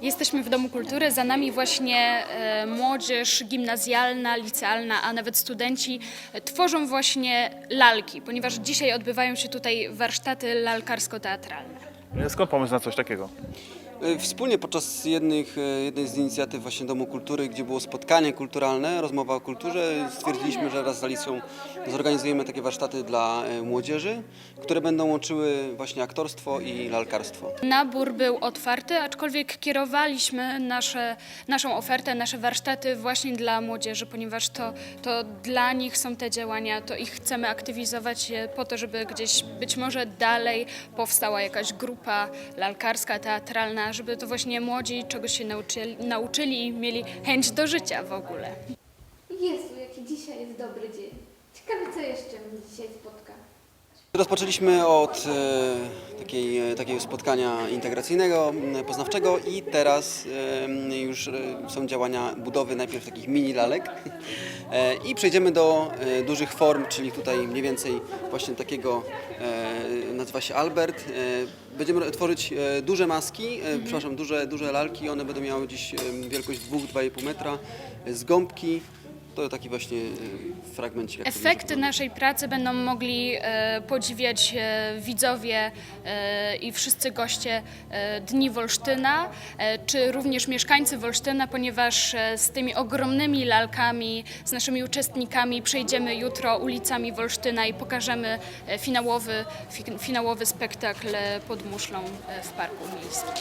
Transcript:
Jesteśmy w Domu Kultury, za nami właśnie e, młodzież gimnazjalna, licealna, a nawet studenci e, tworzą właśnie lalki, ponieważ dzisiaj odbywają się tutaj warsztaty lalkarsko-teatralne. Skąd pomysł na coś takiego? E, Wspólnie podczas jednych, e, jednej z inicjatyw właśnie Domu Kultury, gdzie było spotkanie kulturalne, rozmowa o kulturze, stwierdziliśmy, że raz z Alicją zorganizujemy takie warsztaty dla e, młodzieży, które będą łączyły właśnie aktorstwo i lalkarstwo. Nabór był otwarty, aczkolwiek kierowaliśmy nasze, naszą ofertę, nasze warsztaty właśnie dla młodzieży, ponieważ to, to dla nich są te działania, to ich chcemy aktywizować po to, żeby gdzieś być może dalej powstała jakaś grupa lalkarska, teatralna, żeby to właśnie młodzi czegoś się nauczyli, nauczyli i mieli chęć do życia w ogóle. Jezu, jaki dzisiaj jest dobry dzień. Ciekawe, co jeszcze mnie dzisiaj spotka. Rozpoczęliśmy od e, takiej, e, takiego spotkania integracyjnego, poznawczego i teraz e, już są działania budowy najpierw takich mini lalek i przejdziemy do dużych form, czyli tutaj mniej więcej właśnie takiego, nazywa się Albert. Będziemy tworzyć duże maski, e, przepraszam, duże, duże lalki, one będą miały gdzieś e, wielkość 2-2,5 metra, z gąbki. To taki właśnie fragmencik. jak to Efekty naszej pracy będą mogli e, podziwiać e, widzowie e, i wszyscy goście Dni Wolsztyna, czy również mieszkańcy Wolsztyna, ponieważ z tymi ogromnymi lalkami, z naszymi uczestnikami przejdziemy jutro ulicami Wolsztyna i pokażemy finałowy, fi, finałowy spektakl pod muszlą w Parku Miejskim.